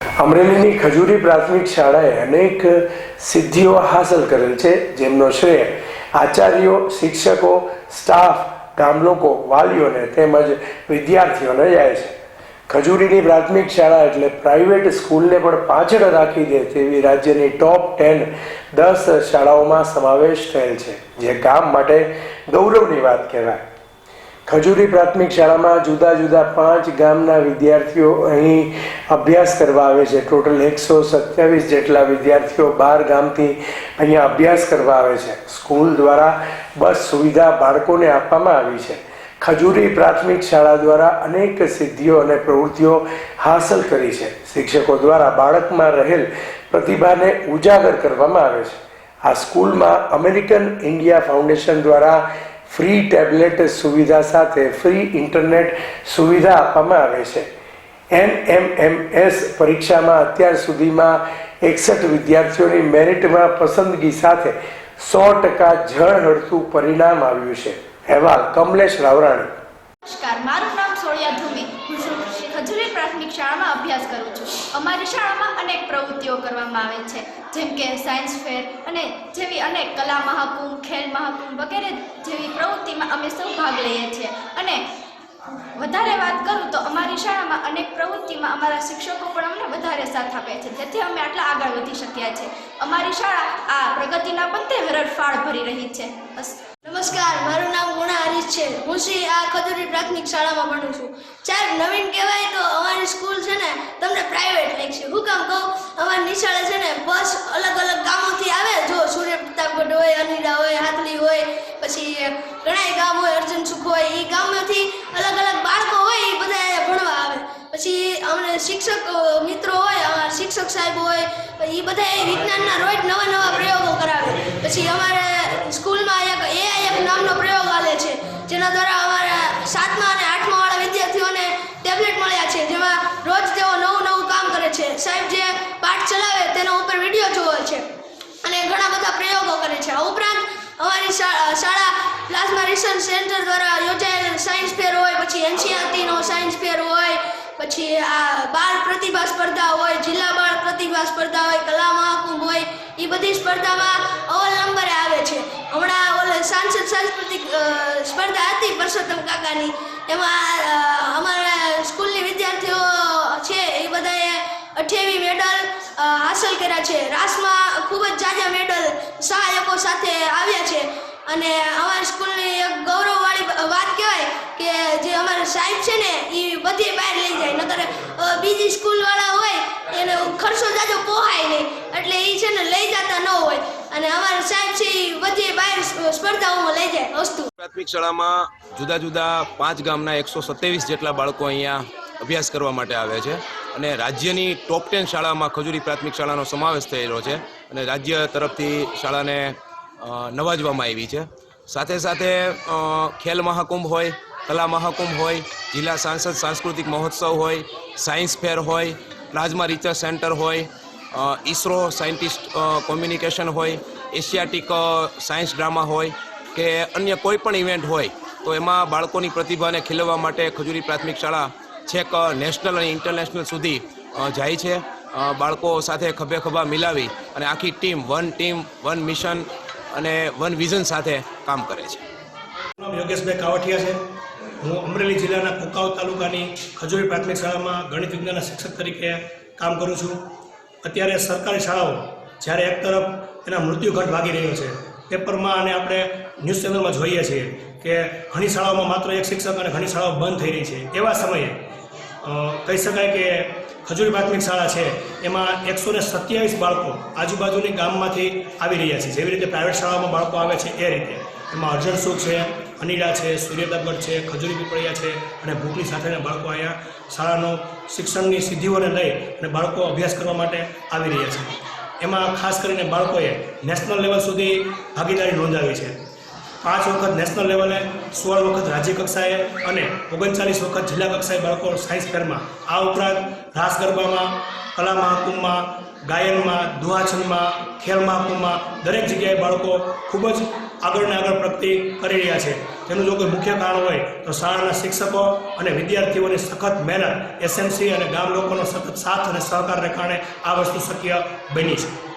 અમરેલીની ખજૂરી પ્રાથમિક શાળાએ અનેક સિદ્ધિઓ હાંસલ કરેલ છે, જેમનો શ્રેય આચાર્યો, શિક્ષકો, સ્ટાફ ગામ લોકો વાલીઓને તેમજ વિદ્યાર્થીઓને જાય છે. ખજૂરીની પ્રાથમિક શાળા એટલે પ્રાઇવેટ સ્કૂલને પણ પાછળ રાખી દે તેવી રાજ્યની ટોપ ટેન દસ શાળાઓમાં સમાવેશ થયેલ છે, જે ગામ માટે ગૌરવની વાત કહેવાય. ખજૂરી પ્રાથમિક શાળામાં જુદા જુદા પાંચ ગામના વિદ્યાર્થીઓ અહીં અભ્યાસ કરવા આવે છે. ટોટલ એકસો સત્યાવીસ જેટલા વિદ્યાર્થીઓ બાર ગામથી અહીંયા અભ્યાસ કરવા આવે છે. સ્કૂલ દ્વારા બસ સુવિધા બાળકોને આપવામાં આવી છે. ખજૂરી પ્રાથમિક શાળા દ્વારા અનેક સિદ્ધિઓ અને પ્રવૃત્તિઓ હાંસલ કરી છે. શિક્ષકો દ્વારા બાળકમાં રહેલ પ્રતિભાને ઉજાગર કરવામાં આવે છે. આ સ્કૂલમાં અમેરિકન ઇન્ડિયા ફાઉન્ડેશન દ્વારા ફ્રી ટેબ્લેટ સુવિધા સાથે ફ્રી ઇન્ટરનેટ સુવિધા આપવામાં આવે છે. એન એમ એમ એસ પરીક્ષામાં અત્યાર સુધીમાં એકસઠ વિદ્યાર્થીઓની મેરિટમાં પસંદગી સાથે સો ટકા ઝળહળતું પરિણામ આવ્યું છે. અહેવાલ કમલેશ રાવરાણી. નમસ્કાર, મારું નામ સોળિયા ધુમી. હું પ્રાથમિક શાળામાં અભ્યાસ કરું છું અમારી શાળામાં અનેક પ્રવૃત્તિઓ કરવામાં આવે છે. જેમ કે સાયન્સ ફેર અને જેવી અનેક કલા મહાકુંભ, ખેલ મહાકુંભ વગેરે જેવી પ્રવૃત્તિમાં અમે સૌ ભાગ લઈએ છીએ. અને વધારે વાત કરું તો અમારી શાળામાં અનેક પ્રવૃત્તિમાં અમારા શિક્ષકો પણ અમને વધારે સાથ આપે છે. જેથી અમે આટલા આગળ વધી શક્યા છે. અમારી શાળા આ પ્રગતિના પંથે હરણફાળ ભરી રહી છે. નમસ્કાર, મારું નામ ગુણા હરીશ છે. હું શ્રી આ ખજૂરી પ્રાથમિક શાળામાં ભણું છું. ચાર નવીન કહેવાય તો અમારી સ્કૂલ છે ને નિશાળે છે ને બસ અલગ અલગ ગામોથી આવે. જો સૂર્ય પ્રતાપગઢ હોય અનિડા હોય, હાથલી હોય, પછી ઘણાય ગામ હોય, અર્જુન સુખ હોય એ ગામમાંથી અલગ અલગ બાળકો હોય એ બધા ભણવા આવે. પછી અમને શિક્ષક મિત્રો હોય, અમારા શિક્ષક સાહેબ હોય એ બધા વિજ્ઞાનના રોજ નવા નવા પ્રયોગો કરાવે. પછી અમારે સ્કૂલમાં એક એઆઈએફ નામનો પ્રયોગ આલે છે, જેના દ્વારા અમારા સાતમા અને આઠમા વાળા વિદ્યાર્થીઓને ટેબ્લેટ મળ્યા છે જેમાં રોજ તેઓ નવું નવું કામ કરે છે સાહેબ જે પાઠ ચલાવે તેના ઉપર વીડિયો જોવે છે અને ઘણા બધા પ્રયોગો કરે છે. આ ઉપરાંત અમારી શાળા પ્લાઝમા રિસર્ચ સેન્ટર દ્વારા યોજાયેલ સાયન્સ ફેર હોય, પછી એનસીઆરટીનો સાયન્સ ફેર હોય, પછી આ બાળ પ્રતિભા સ્પર્ધા હોય, જિલ્લા બાળ પ્રતિભા સ્પર્ધા હોય, કલા મહાકુંભ હોય એ બધી સ્પર્ધામાં અવલ નંબરે આવે છે. હમણાં ઓલ સાંસદ સાંસ્કૃતિક સ્પર્ધા હતી પરસોત્તમ કાકાની. એમાં અ, અમારા સ્કૂલની વિદ્યાર્થીઓ છે એ બધાએ અઠ્યાવી મેડલ અ, હાંસલ કર્યા છે. રાસમાં ખૂબ જ જાજા મેડલ સહાયકો સાથે આવ્યા છે. અને અમારી સ્કૂલની એક ગૌરવવાળી વાત કહેવાય કે જે અમારા સાહેબ છે ને એ બધી બહાર લઈ જાય. નતર બીજી સ્કૂલવાળા હોય, એને ખર્ચો જાજો પોહાય નહીં. એટલે એ છે ને, લઈ જતા ન હોય. અને અમારા સાહેબ છે એ બધી બહાર સ્પર્ધાઓમાં લઈ જાય વસ્તુ. પ્રાથમિક શાળામાં જુદા જુદા પાંચ ગામના એકસો સત્યાવીસ જેટલા બાળકો અહીંયા અભ્યાસ કરવા માટે આવે છે. અને રાજ્યની ટોપ ટેન શાળામાં ખજૂરી પ્રાથમિક શાળાનો સમાવેશ થયેલો છે અને રાજ્ય તરફથી શાળાને નવાજવામાં આવી છે. સાથે સાથે ખેલ મહાકુંભ હોય, કલા મહાકુંભ હોય, જિલ્લા સાંસદ સાંસ્કૃતિક મહોત્સવ હોય સાયન્સ ફેર હોય, પ્લાઝમા રિસર્ચ સેન્ટર હોય ઇસરો સાયન્ટિસ્ટ કોમ્યુનિકેશન હોય, એશિયાટિક સાયન્સ ડ્રામા હોય કે અન્ય કોઈ પણ ઇવેન્ટ હોય, તો એમાં બાળકોની પ્રતિભાને ખીલવવા માટે ખજૂરી પ્રાથમિક શાળા છેક નેશનલ અને ઇન્ટરનેશનલ સુધી જાય છે. બાળકો સાથે ખભે ખભા મિલાવી અને આખી team one team one mission અને વન વિઝન સાથે કામ કરે છે. યોગેશભાઈ કાવઠિયા છે. હું અમરેલી જિલ્લાના કુકાવ તાલુકાની ખજૂરી પ્રાથમિક શાળામાં ગણિત વિજ્ઞાનના શિક્ષક તરીકે કામ કરું છું. અત્યારે સરકારી શાળાઓ, જ્યારે એક તરફ એના મૃત્યુ ઘટ વાગી રહ્યો છે, પેપરમાં અને આપણે ન્યૂઝ ચેનલમાં જોઈએ છીએ કે ઘણી શાળાઓમાં માત્ર એક શિક્ષક અને ઘણી શાળાઓ બંધ થઈ રહી છે. એવા સમયે કહી શકાય કે ખજૂરી પ્રાથમિક શાળા છે, એમાં એકસો ને સત્યાવીસ બાળકો આજુબાજુની ગામમાંથી આવી રહ્યા છે. જેવી રીતે પ્રાઇવેટ શાળાઓમાં બાળકો આવે છે એ રીતે. એમાં અર્જણસુ છે, અનીડા છે સૂર્યદાબગઢ છે, ખજૂરી પીપળિયા છે અને ભૂખની સાથેના બાળકો અહીંયા શાળાનો શિક્ષણની સિદ્ધિઓને લઈ અને બાળકો અભ્યાસ કરવા માટે આવી રહ્યા છે. એમાં ખાસ કરીને બાળકોએ નેશનલ લેવલ સુધી ભાગીદારી નોંધાવી છે. પાંચ વખત નેશનલ લેવલે સોળ વખત રાજ્ય કક્ષાએ અને ઓગણચાલીસ વખત જિલ્લા કક્ષાએ બાળકો સાયન્સ ફેરમાં આ ઉપરાંત રાસ ગરબામાં, કલા મહાકુંભમાં, ગાયનમાં, દુહાછંદમાં, ખેલ મહાકુંભમાં દરેક જગ્યાએ બાળકો ખૂબ જ આગળને આગળ પ્રગતિ કરી રહ્યા છે. તેનું જો કોઈ મુખ્ય કારણ હોય, તો શાળાના શિક્ષકો અને વિદ્યાર્થીઓની સખત મહેનત એસએમસી અને ગામ લોકોનો સતત સાથ અને સહકારને કારણે આ વસ્તુ શક્ય બની છે.